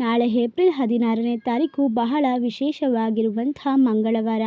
ನಾಳೆ ಏಪ್ರಿಲ್ ಹದಿನಾರನೇ ತಾರೀಕು ಬಹಳ ವಿಶೇಷವಾಗಿರುವಂಥ ಮಂಗಳವಾರ.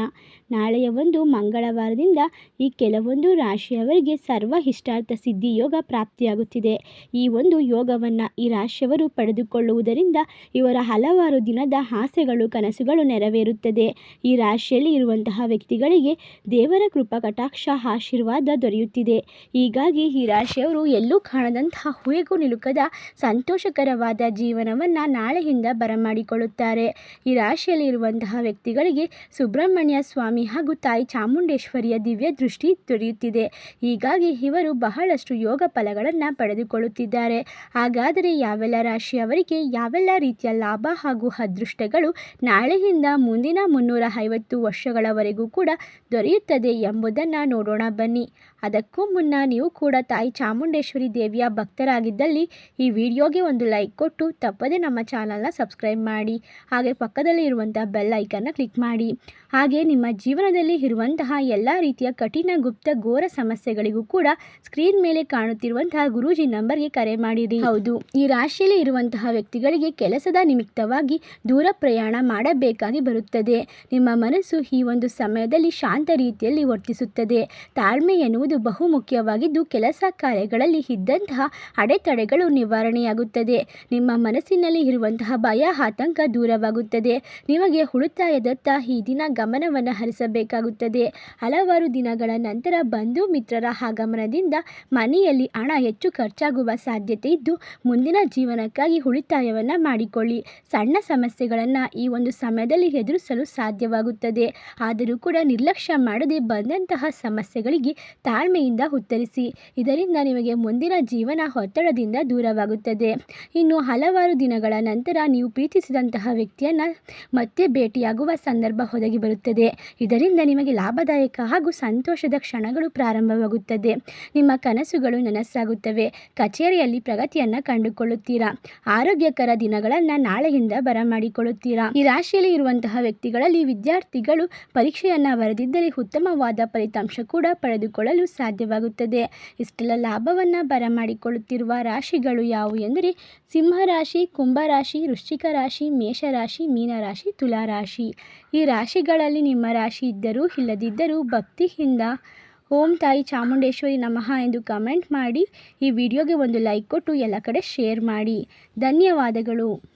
ನಾಳೆಯ ಒಂದು ಮಂಗಳವಾರದಿಂದ ಈ ಕೆಲವೊಂದು ರಾಶಿಯವರಿಗೆ ಸರ್ವ ಇಷ್ಟಾರ್ಥ ಸಿದ್ಧಿ ಯೋಗ ಪ್ರಾಪ್ತಿಯಾಗುತ್ತಿದೆ. ಈ ಒಂದು ಯೋಗವನ್ನು ಈ ರಾಶಿಯವರು ಪಡೆದುಕೊಳ್ಳುವುದರಿಂದ ಇವರ ಹಲವಾರು ದಿನದ ಆಸೆಗಳು, ಕನಸುಗಳು ನೆರವೇರುತ್ತದೆ. ಈ ರಾಶಿಯಲ್ಲಿ ಇರುವಂತಹ ವ್ಯಕ್ತಿಗಳಿಗೆ ದೇವರ ಕೃಪಾ, ಕಟಾಕ್ಷ, ಆಶೀರ್ವಾದ ದೊರೆಯುತ್ತಿದೆ. ಹೀಗಾಗಿ ಈ ರಾಶಿಯವರು ಎಲ್ಲೂ ಕಾಣದಂತಹ ಹೂವಿಗೂ ನಿಲುಕದ ಸಂತೋಷಕರವಾದ ಜೀವನವನ್ನು ನಾಳೆಯಿಂದ ಬರಮಾಡಿಕೊಳ್ಳುತ್ತಾರೆ. ಈ ರಾಶಿಯಲ್ಲಿರುವಂತಹ ವ್ಯಕ್ತಿಗಳಿಗೆ ಸುಬ್ರಹ್ಮಣ್ಯ ಸ್ವಾಮಿ ಹಾಗೂ ತಾಯಿ ಚಾಮುಂಡೇಶ್ವರಿಯ ದಿವ್ಯ ದೃಷ್ಟಿ ದೊರೆಯುತ್ತಿದೆ. ಹೀಗಾಗಿ ಇವರು ಬಹಳಷ್ಟು ಯೋಗ ಫಲಗಳನ್ನು ಪಡೆದುಕೊಳ್ಳುತ್ತಿದ್ದಾರೆ. ಹಾಗಾದರೆ ಯಾವೆಲ್ಲ ರಾಶಿಯವರಿಗೆ ಯಾವೆಲ್ಲ ರೀತಿಯ ಲಾಭ ಹಾಗೂ ಅದೃಷ್ಟಗಳು ನಾಳೆಯಿಂದ ಮುಂದಿನ ಮುನ್ನೂರ ಐವತ್ತು ವರ್ಷಗಳವರೆಗೂ ಕೂಡ ದೊರೆಯುತ್ತದೆ ಎಂಬುದನ್ನು ನೋಡೋಣ ಬನ್ನಿ. ಅದಕ್ಕೂ ಮುನ್ನ ನೀವು ಕೂಡ ತಾಯಿ ಚಾಮುಂಡೇಶ್ವರಿ ದೇವಿಯ ಭಕ್ತರಾಗಿದ್ದಲ್ಲಿ ಈ ವಿಡಿಯೋಗೆ ಒಂದು ಲೈಕ್ ಕೊಟ್ಟು ತಪ್ಪದೇ ನಮ್ಮ ಚಾನಲ್ನ ಸಬ್ಸ್ಕ್ರೈಬ್ ಮಾಡಿ ಹಾಗೆ ಪಕ್ಕದಲ್ಲಿ ಇರುವಂಥ ಬೆಲ್ ಐಕನ್ನ ಕ್ಲಿಕ್ ಮಾಡಿ. ಹಾಗೆ ನಿಮ್ಮ ಜೀವನದಲ್ಲಿ ಇರುವಂತಹ ಎಲ್ಲ ರೀತಿಯ ಕಠಿಣ ಗುಪ್ತ ಘೋರ ಸಮಸ್ಯೆಗಳಿಗೂ ಕೂಡ ಸ್ಕ್ರೀನ್ ಮೇಲೆ ಕಾಣುತ್ತಿರುವಂತಹ ಗುರೂಜಿ ನಂಬರ್ಗೆ ಕರೆ ಮಾಡಿರಿ. ಹೌದು. ಈ ರಾಶಿಯಲ್ಲಿ ಇರುವಂತಹ ವ್ಯಕ್ತಿಗಳಿಗೆ ಕೆಲಸದ ನಿಮಿತ್ತವಾಗಿ ದೂರ ಪ್ರಯಾಣ ಮಾಡಬೇಕಾಗಿ ಬರುತ್ತದೆ. ನಿಮ್ಮ ಮನಸ್ಸು ಈ ಒಂದು ಸಮಯದಲ್ಲಿ ಶಾಂತ ರೀತಿಯಲ್ಲಿ ವರ್ತಿಸುತ್ತದೆ. ತಾಳ್ಮೆ ಎನ್ನುವುದು ಬಹುಮುಖ್ಯವಾಗಿದ್ದು, ಕೆಲಸ ಕಾರ್ಯಗಳಲ್ಲಿ ಇದ್ದಂತಹ ಅಡೆತಡೆಗಳು ನಿವಾರಣೆಯಾಗುತ್ತದೆ. ನಿಮ್ಮ ಮನಸ್ಸಿನಲ್ಲಿ ಇರುವಂತಹ ಭಯ, ಆತಂಕ ದೂರವಾಗುತ್ತದೆ. ನಿಮಗೆ ಉಳಿತಾಯದತ್ತ ಈ ದಿನ ಗಮನವನ್ನು ಹರಿಸಬೇಕಾಗುತ್ತದೆ. ಹಲವಾರು ದಿನಗಳ ನಂತರ ಬಂಧು ಮಿತ್ರರ ಆಗಮನದಿಂದ ಮನೆಯಲ್ಲಿ ಹಣ ಹೆಚ್ಚು ಖರ್ಚಾಗುವ ಸಾಧ್ಯತೆ ಇದ್ದು, ಮುಂದಿನ ಜೀವನಕ್ಕಾಗಿ ಉಳಿತಾಯವನ್ನು ಮಾಡಿಕೊಳ್ಳಿ. ಸಣ್ಣ ಸಮಸ್ಯೆಗಳನ್ನು ಈ ಒಂದು ಸಮಯದಲ್ಲಿ ಎದುರಿಸಲು ಸಾಧ್ಯವಾಗುತ್ತದೆ. ಆದರೂ ಕೂಡ ನಿರ್ಲಕ್ಷ್ಯ ಮಾಡದೆ ಬಂದಂತಹ ಸಮಸ್ಯೆಗಳಿಗೆ ತಾಳ್ಮೆಯಿಂದ ಉತ್ತರಿಸಿ. ಇದರಿಂದ ನಿಮಗೆ ಮುಂದಿನ ಜೀವನ ಒತ್ತಡದಿಂದ ದೂರವಾಗುತ್ತದೆ. ಇನ್ನು ಹಲವಾರು ದಿನಗಳ ನಂತರ ನೀವು ಪ್ರೀತಿಸಿದಂತಹ ವ್ಯಕ್ತಿಯನ್ನು ಮತ್ತೆ ಭೇಟಿಯಾಗುವ ಸಂದರ್ಭ ಒದಗಿ ಬರುತ್ತದೆ. ಇದರಿಂದ ನಿಮಗೆ ಲಾಭದಾಯಕ ಹಾಗೂ ಸಂತೋಷದ ಕ್ಷಣಗಳು ಪ್ರಾರಂಭವಾಗುತ್ತದೆ. ನಿಮ್ಮ ಕನಸುಗಳು ನನಸಾಗುತ್ತವೆ. ಕಚೇರಿಯಲ್ಲಿ ಪ್ರಗತಿಯನ್ನು ಕಂಡುಕೊಳ್ಳುತ್ತೀರಾ? ಆರೋಗ್ಯಕರ ದಿನಗಳನ್ನು ನಾಳೆಯಿಂದ ಬರಮಾಡಿಕೊಳ್ಳುತ್ತೀರಾ? ಈ ರಾಶಿಯಲ್ಲಿ ಇರುವಂತಹ ವ್ಯಕ್ತಿಗಳಲ್ಲಿ ವಿದ್ಯಾರ್ಥಿಗಳು ಪರೀಕ್ಷೆಯನ್ನು ಬರೆದಿದ್ದರೆ ಉತ್ತಮವಾದ ಫಲಿತಾಂಶ ಕೂಡ ಪಡೆದುಕೊಳ್ಳಲು ಸಾಧ್ಯವಾಗುತ್ತದೆ. ಇಷ್ಟೆಲ್ಲ ಲಾಭವನ್ನು ಬರಮಾಡಿಕೊಳ್ಳುತ್ತಿರುವ ರಾಶಿಗಳು ಯಾವುವು ಎಂದರೆ ಸಿಂಹರಾಶಿ, ಕುಂಭರಾಶಿ, ವೃಶ್ಚಿಕ ರಾಶಿ, ಮೇಷರಾಶಿ, ಮೀನರಾಶಿ, ತುಲಾರಾಶಿ. ಈ ರಾಶಿಗಳಲ್ಲಿ ನಿಮ್ಮ ರಾಶಿ ಇದ್ದರೂ ಇಲ್ಲದಿದ್ದರೂ ಭಕ್ತಿಯಿಂದ ಓಂ ತಾಯಿ ಚಾಮುಂಡೇಶ್ವರಿ ನಮಃ ಎಂದು ಕಮೆಂಟ್ ಮಾಡಿ. ಈ ವಿಡಿಯೋಗೆ ಒಂದು ಲೈಕ್ ಕೊಟ್ಟು ಎಲ್ಲ ಕಡೆ ಶೇರ್ ಮಾಡಿ. ಧನ್ಯವಾದಗಳು.